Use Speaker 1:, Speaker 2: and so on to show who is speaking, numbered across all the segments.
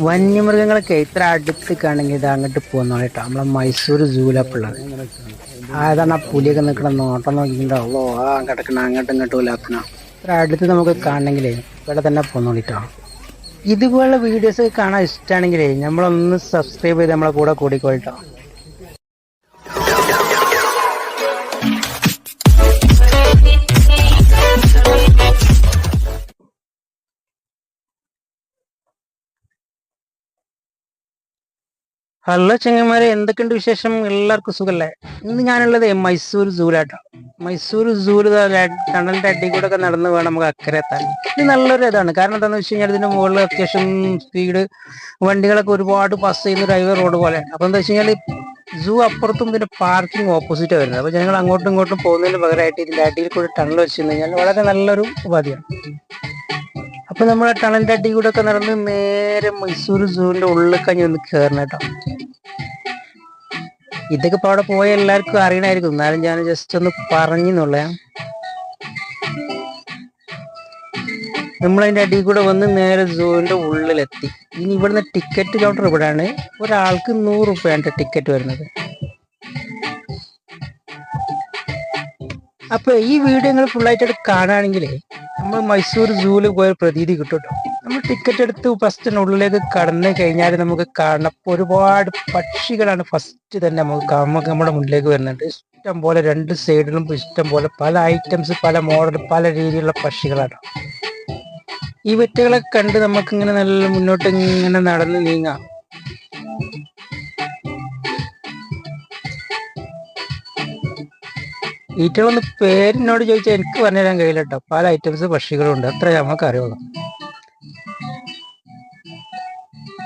Speaker 1: വന്യമൃഗങ്ങളൊക്കെ ഇത്ര അടുത്തേക്കാണെങ്കിൽ ഇത് അങ്ങോട്ട് പോകുന്നോളൂ കേട്ടോ. നമ്മളെ മൈസൂർ സൂലപ്പുള്ളത് അതാണ് ആ പുലിയൊക്കെ നിൽക്കണ നോട്ടം നോക്കിയിട്ടുണ്ടോ. ആ കിടക്കണ അങ്ങോട്ടും ഇങ്ങോട്ടും ഇല്ലാത്തണ ഇത്ര അടുത്ത് നമുക്ക് കാണണമെങ്കിലേ ഇവിടെ തന്നെ പോന്നോളിട്ടോ ഇതുപോലുള്ള വീഡിയോസ് കാണാൻ ഇഷ്ടമാണെങ്കിലേ നമ്മളൊന്ന് സബ്സ്ക്രൈബ് ചെയ്ത് നമ്മളെ കൂടെ കൂടിക്കോളിട്ടോ ഹലോ ചെങ്ങന്മാരെ എന്തൊക്കെയുണ്ട് വിശേഷം? എല്ലാവർക്കും സുഖല്ലേ? ഇന്ന് ഞാനുള്ളത് മൈസൂർ സൂലാട്ടോ മൈസൂർ സൂൽ ടണലിന്റെ അടി കൂടെ ഒക്കെ നടന്ന് വേണം നമുക്ക് അക്കരെ എത്താൻ. ഇത് നല്ലൊരു ഇതാണ്. കാരണം എന്താണെന്ന് വെച്ച് കഴിഞ്ഞാൽ ഇതിന്റെ മുകളിൽ അത്യാവശ്യം സ്പീഡ് വണ്ടികളൊക്കെ ഒരുപാട് പാസ് ചെയ്യുന്ന ഹൈവേ റോഡ് പോലെ അപ്പൊ എന്താ വെച്ച് കഴിഞ്ഞാൽ സൂ അപ്പുറത്തും ഇതിന്റെ പാർക്കിംഗ് ഓപ്പോസിറ്റ് വരുന്നത് അപ്പൊ ഞങ്ങൾ അങ്ങോട്ടും ഇങ്ങോട്ടും പോകുന്നതിന് പകരമായിട്ട് ഇതിന്റെ അടിയിൽ കൂടെ ടണൽ വെച്ച് കഴിഞ്ഞാൽ വളരെ നല്ലൊരു ഉപാധിയാണ്. അപ്പൊ നമ്മൾ ആ ടണലിന്റെ അടി കൂടെ ഒക്കെ നടന്ന് നേരെ മൈസൂർ സൂവിന്റെ ഉള്ളിൽ കഴിഞ്ഞ് ഒന്ന് കയറണം കേട്ടോ. ഇതൊക്കെ ഇപ്പൊ അവിടെ പോയ എല്ലാവർക്കും അറിയണമായിരിക്കും. എന്നാലും ഞാൻ ജസ്റ്റ് ഒന്ന് പറഞ്ഞെന്നുള്ള. നമ്മളതിന്റെ അടിയിൽ കൂടെ വന്ന് നേരെ സൂവിന്റെ ഉള്ളിലെത്തി. ഇനി ഇവിടുന്ന് ടിക്കറ്റ് കൗണ്ടർ ഇവിടെയാണ്. ഒരാൾക്ക് നൂറ് റുപ്യാണ് ടിക്കറ്റ് വരുന്നത്. അപ്പൊ ഈ വീഡിയോ നിങ്ങൾ ഫുള്ളായിട്ട് കാണുകയാണെങ്കിലേ നമ്മൾ മൈസൂർ സൂവിൽ പോയ പ്രതീതി കിട്ടും നമ്മൾ ടിക്കറ്റ് എടുത്ത് ഫസ്റ്റിനുള്ളിലേക്ക് കടന്നു കഴിഞ്ഞാൽ നമുക്ക് കാണാം. ഒരുപാട് പക്ഷികളാണ് ഫസ്റ്റ് തന്നെ നമുക്ക് നമുക്ക് നമ്മുടെ മുന്നിലേക്ക് വരുന്നുണ്ട്. ഇഷ്ടം പോലെ രണ്ട് സൈഡിലും ഇഷ്ടം പോലെ പല ഐറ്റംസ് പല മോഡൽ പല രീതിയിലുള്ള പക്ഷികളാണ്. ഈ വെറ്റുകളെ കണ്ട് നമുക്ക് ഇങ്ങനെ നല്ല മുന്നോട്ട് ഇങ്ങനെ നടന്ന് നീങ്ങാം. ഈറ്റകളൊന്ന് പേരിനോട് ചോദിച്ചാൽ എനിക്ക് പറഞ്ഞുതരാൻ കഴിയില്ല കേട്ടോ പല ഐറ്റംസ് പക്ഷികളുണ്ട്. അത്ര നമുക്ക് അറിയുള്ളൂ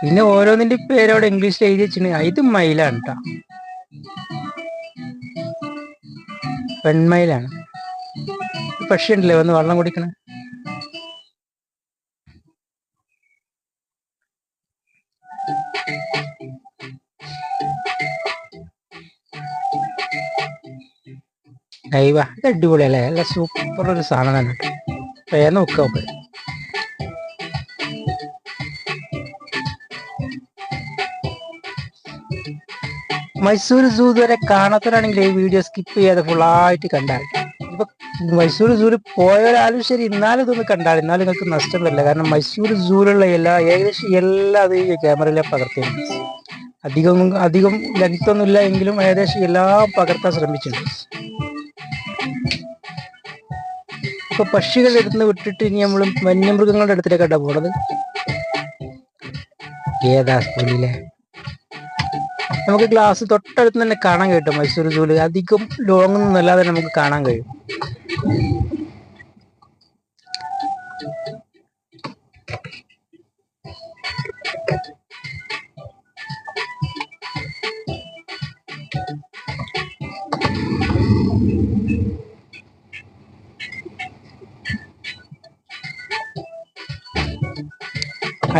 Speaker 1: പിന്നെ ഓരോന്നിന്റെ പേര് അവിടെ ഇംഗ്ലീഷിൽ എഴുതി വെച്ചിട്ടുണ്ട് ഇത് മയിലാണ് കേട്ടോ പെൺമയിലാണ്. പക്ഷി ഉണ്ടല്ലേ വന്ന് വെള്ളം കുടിക്കണ. അയ്യവ ഇത് അടിപൊളിയല്ലേ? നല്ല സൂപ്പർ ഒരു സാധനം തന്നെ നോക്കാം മൈസൂർ സൂ ഇതുവരെ കാണാത്തവരാണെങ്കിൽ ഈ വീഡിയോ സ്കിപ്പ് ചെയ്യാതെ ഫുള്ളായിട്ട് കണ്ടാൽ ഇപ്പൊ മൈസൂർ സൂൽ പോയവരാലും ശരി ഇന്നാലും ഇതൊന്ന് കണ്ടാൽ എന്നാലും നിങ്ങൾക്ക് നഷ്ടം വരില്ല കാരണം മൈസൂർ സൂലുള്ള എല്ലാ ഏകദേശം എല്ലാ അത് ക്യാമറയിലെ പകർത്തിയാണ് അധികം അധികം ലെങ്ത് ഒന്നുമില്ല എങ്കിലും ഏകദേശം എല്ലാം പകർത്താൻ ശ്രമിച്ചിട്ടുണ്ട്. ഇപ്പൊ പക്ഷികളുടെ അടുത്ത് നിന്ന് വിട്ടിട്ട് ഇനി നമ്മൾ വന്യമൃഗങ്ങളുടെ അടുത്തേക്കാട്ടാ പോണത്? ഏതാ സ്കൂളിലെ? നമുക്ക് ഗ്ലാസ് തൊട്ടടുത്ത് തന്നെ കാണാൻ കഴിയും മൈസൂർ സൂൽ അധികം ലോങ് ഒന്നും അല്ലാതെ നമുക്ക് കാണാൻ കഴിയും.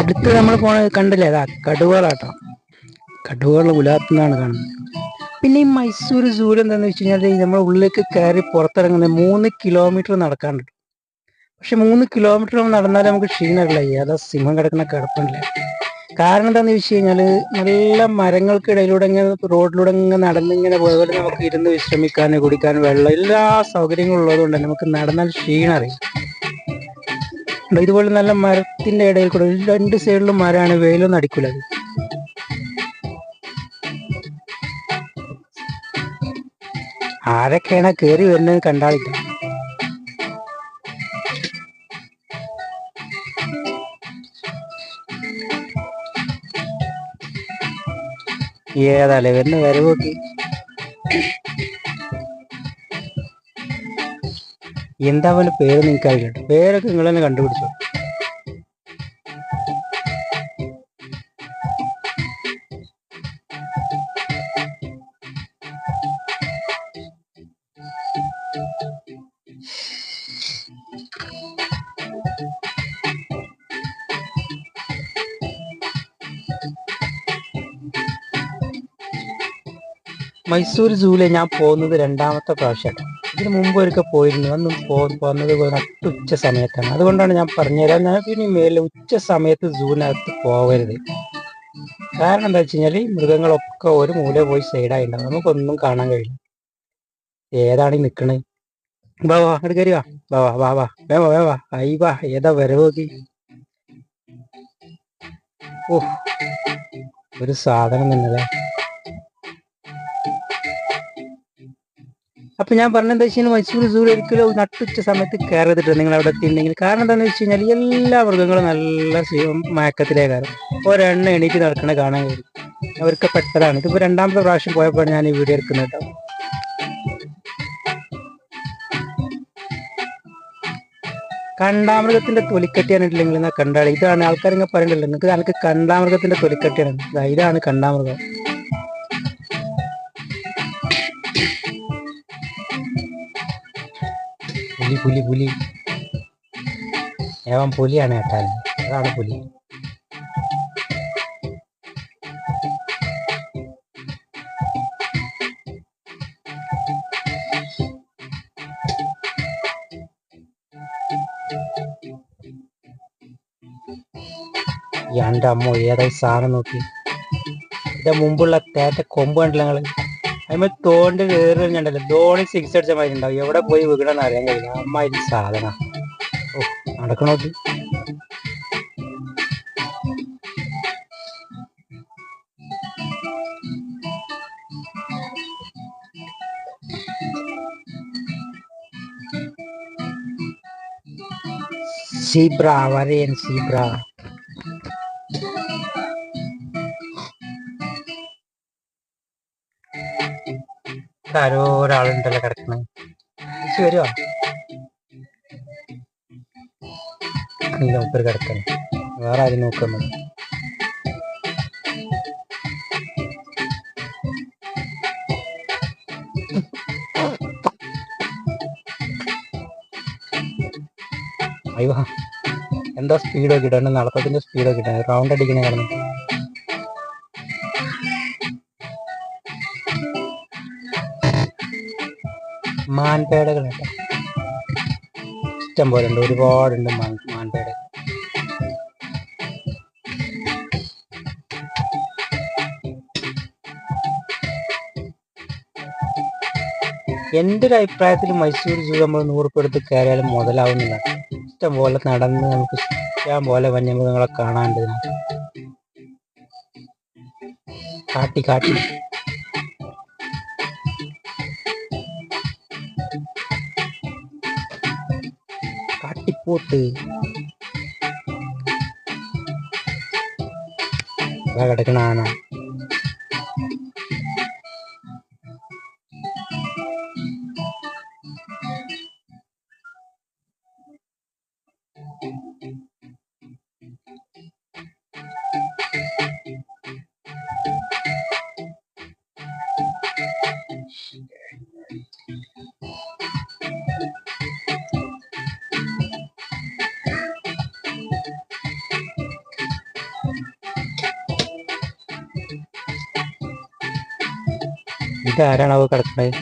Speaker 1: അടുത്ത് നമ്മൾ പോണ കണ്ടില്ലേ? അതാ കടുവകളാട്ടോ. കടുവകൾ ഉലാത്തുന്നതാണ് കാണുന്നത്. പിന്നെ ഈ മൈസൂർ സൂൽ എന്താന്ന് വെച്ച് കഴിഞ്ഞാൽ നമ്മൾ ഉള്ളിലേക്ക് കയറി പുറത്തിറങ്ങുന്നത് മൂന്ന് കിലോമീറ്റർ നടക്കാണ്ട് പക്ഷെ മൂന്ന് കിലോമീറ്റർ നടന്നാലേ നമുക്ക് ക്ഷീണമില്ല ഏതാ സിംഹം കിടക്കുന്ന കിടപ്പുണ്ടല്ലേ. കാരണം എന്താന്ന് വെച്ച് കഴിഞ്ഞാൽ നല്ല മരങ്ങൾക്കിടയിലൂടെ ഇങ്ങനെ റോഡിലൂടെ ഇങ്ങനെ നടന്നിങ്ങനെ പോയതുകൊണ്ട് നമുക്ക് ഇരുന്ന് വിശ്രമിക്കാനും കുടിക്കാനും വെള്ളം എല്ലാ സൗകര്യങ്ങളും ഉള്ളതുകൊണ്ട് നമുക്ക് നടന്നാൽ ക്ഷീണം അറിയും ഉണ്ട്. ഇതുപോലെ നല്ല മരത്തിന്റെ ഇടയിൽ കൂടെ രണ്ട് സൈഡിലും മരമാണ് വെയിലൊന്നും അടിക്കൂല അത്. ആരൊക്കെയാണ് കയറി വരുന്നത് കണ്ടാളില്ല ഏതാലേ വരുന്ന വരവോക്കി എന്താ അവന്റെ പേര് നിങ്ങൾക്ക് അറിയട്ടെ പേരൊക്കെ നിങ്ങൾ തന്നെ കണ്ടുപിടിച്ചോ. മൈസൂർ സൂവിലെ ഞാൻ പോകുന്നത് രണ്ടാമത്തെ പ്രാവശ്യമാണ് ഇതിന് മുമ്പ് ഒരിക്കൽ പോയിരുന്നു. അന്ന് പോകുന്നത് നട്ടുച്ച സമയത്താണ്. അതുകൊണ്ടാണ് ഞാൻ പറഞ്ഞുതരാം. ഞാൻ ഇനി മേലെ ഉച്ച സമയത്ത് സൂവിനകത്ത് പോകരുത്. കാരണം എന്താ വെച്ച് കഴിഞ്ഞാൽ മൃഗങ്ങളൊക്കെ ഒരു മൂല പോയി സൈഡായി ഉണ്ടാവും നമുക്കൊന്നും കാണാൻ കഴിയില്ല. ഏതാണ് ഈ നിൽക്കണേ വാ വാ അങ്ങോട്ട് കയറി വാ. വാ വാ വാ വാ. വേ വാ വേ ഐ വാ ഏതാ വരവോക്കി ഓ ഒരു സാധനം തന്നെയല്ലേ? അപ്പൊ ഞാൻ പറഞ്ഞ എന്താ വെച്ചാൽ മൈസൂർ സൂര് ഒരിക്കലും നട്ടുച്ച സമയത്ത് കയറത്തിട്ട് നിങ്ങൾ അവിടെ എത്തിയിട്ടുണ്ടെങ്കിൽ കാരണം എന്താണെന്ന് വെച്ച് കഴിഞ്ഞാൽ എല്ലാ മൃഗങ്ങളും നല്ല മയക്കത്തിലേ കാരണം ഒരെണ്ണ എണീറ്റ് നടക്കണ കാണാൻ കഴിയും. അവർക്ക് പെട്ടതാണ്. ഇതിപ്പോ രണ്ടാമത്തെ പ്രാവശ്യം പോയപ്പോഴാണ് ഞാൻ ഈ വീഡിയോ എടുക്കുന്നത് കേട്ടോ. കണ്ടാമൃഗത്തിന്റെ എന്നാ കണ്ടാളി? ഇതാണ് ആൾക്കാരിങ്ങനെ പറയണ്ടല്ലോ. നിങ്ങൾക്ക് കണ്ടാമൃഗത്തിന്റെ തൊലിക്കട്ടിയാണ്. ഇതാണ് കണ്ടാമൃഗം. പുലി പുലി പുലി. ഏവൻ പുലിയാണ് കേട്ടാൽ അതാണ് പുലി. എന്റെ അമ്മ ഏതായി സാധനം നോക്കി. ഇതിന്റെ മുമ്പുള്ള തേറ്റ കൊമ്പ് കണ്ടില്ല നിങ്ങൾ? അതിന് തോണ്ട് കയറിഞ്ഞുണ്ടല്ലോ ധോണി സിക്സ് അടിച്ച മാതിരി ഉണ്ടാവും. എവിടെ പോയി വീകണമെന്ന് അറിയാൻ കഴിയില്ല. അമ്മ ഇത് സാധന. ഓ നടക്കണോ നോക്കി സീബ്ര വരയൻ സീബ്ര ആരോ ഒരാളുണ്ടല്ലോ കിടക്കണ. തിരിച്ചു വരുവാ? മൂപ്പര് കിടക്കണം. വേറെ ആരും നോക്കുന്നു അയ്യോ എന്താ സ്പീഡോ ഇടണം? നടത്തത്തിന്റെ സ്പീഡോ ഇടണം? റൗണ്ട് അടിക്കണേ കിടന്നു. മാൻപേടകൾ ഇഷ്ടം പോലെ ഉണ്ട് ഒരുപാടുണ്ട് മാൻ മാൻപേട. എന്റെ ഒരു അഭിപ്രായത്തിൽ മൈസൂർ സൂ നമ്മൾ നൂറുപ്പെടുത്ത് കയറിയാലും മുതലാവുന്നില്ല. ഇഷ്ടം പോലെ നടന്ന് നമുക്ക് ഇഷ്ടം പോലെ വന്യമൃഗങ്ങളെ കാണാണ്ട്. കാട്ടി കാട്ടി. കാട്ടിപ്പോത്ത് ഇതാ കിടക്കണ ആന ഇതാരാണ് അവ കിടക്കണത്?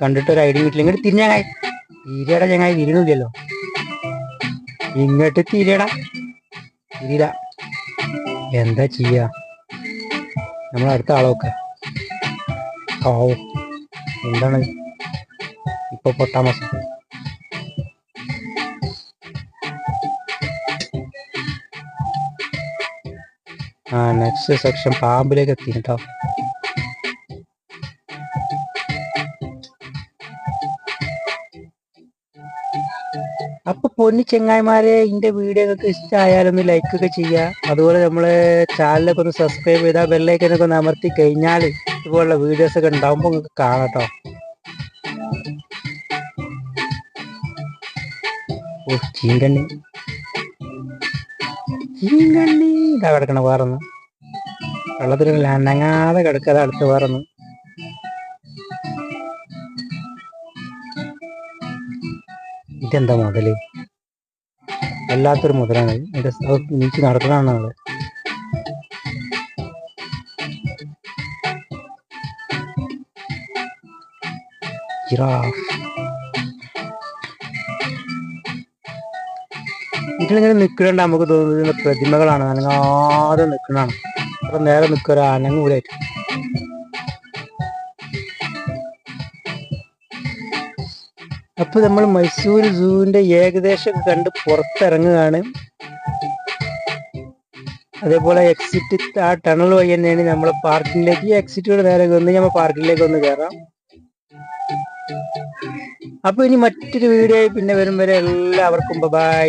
Speaker 1: കണ്ടിട്ട് ഒരു ഐഡിയ വീട്ടിൽ ഇങ്ങോട്ട് തിരിഞ്ഞായി തിരിയടാ ചങ്ങായി തിരിയണില്ലല്ലോ ഇങ്ങോട്ട് തിരിയടാ. തിരിയില്ല എന്താ ചെയ്യ? നമ്മൾ അടുത്ത ആളൊക്കെ ഓ എന്താണ്? ഇപ്പൊ പൊട്ടാമസ് ആ നെക്സ്റ്റ് സെക്ഷൻ പാമ്പിലേക്ക് എത്തി കേട്ടോ പൊന്നി ചെങ്ങായിമാരെ ഇന്റെ വീഡിയോ നിങ്ങൾക്ക് ഇഷ്ടമായാലൊന്ന് ലൈക്ക് ഒക്കെ ചെയ്യുക. അതുപോലെ നമ്മളെ ചാനലൊക്കെ ഒന്ന് സബ്സ്ക്രൈബ് ചെയ്താൽ ബെല്ലൈക്കനൊക്കെ ഒന്ന് അമർത്തി കഴിഞ്ഞാൽ ഇതുപോലുള്ള വീഡിയോസ് ഒക്കെ ഉണ്ടാവുമ്പോൾ നിങ്ങൾക്ക് കാണട്ടോ ഓ ചീങ്കണ്ണി. ചീങ്കണ്ണി. ഇതാ കിടക്കണ വേറൊന്ന്. വെള്ളത്തിൽ അനങ്ങാതെ കിടക്കാതെ അടുത്ത് വേറൊന്ന്. ഇതെന്താ മുതൽ? വല്ലാത്തൊരു മുതലാണ് അതിന്റെ നീച്ച് നടക്കണതാണ് നമ്മൾ ജിറാഫ് ഇതിലിങ്ങനെ നിൽക്കുന്നുണ്ട് നമുക്ക് തോന്നുന്നത് പ്രതിമകളാണ്. അനങ്ങാതെ നിൽക്കണതാണ് അപ്പം നേരെ നിൽക്കൊരു അനങ്ങൂലായിട്ട് അപ്പൊ നമ്മൾ മൈസൂർ സൂവിന്റെ ഏകദേശം കണ്ട് പുറത്തിറങ്ങുകയാണ്. അതേപോലെ എക്സിറ്റ് ആ ടണൽ വഴി തന്നെയാണ് നമ്മളെ പാർക്കിംഗിലേക്ക് ഈ എക്സിറ്റ് നേരെ വന്ന് നമ്മൾ പാർക്കിലേക്ക് ഒന്ന് കയറാം അപ്പൊ ഇനി മറ്റൊരു വീഡിയോ പിന്നെ വരും വരെ എല്ലാവർക്കും ബൈ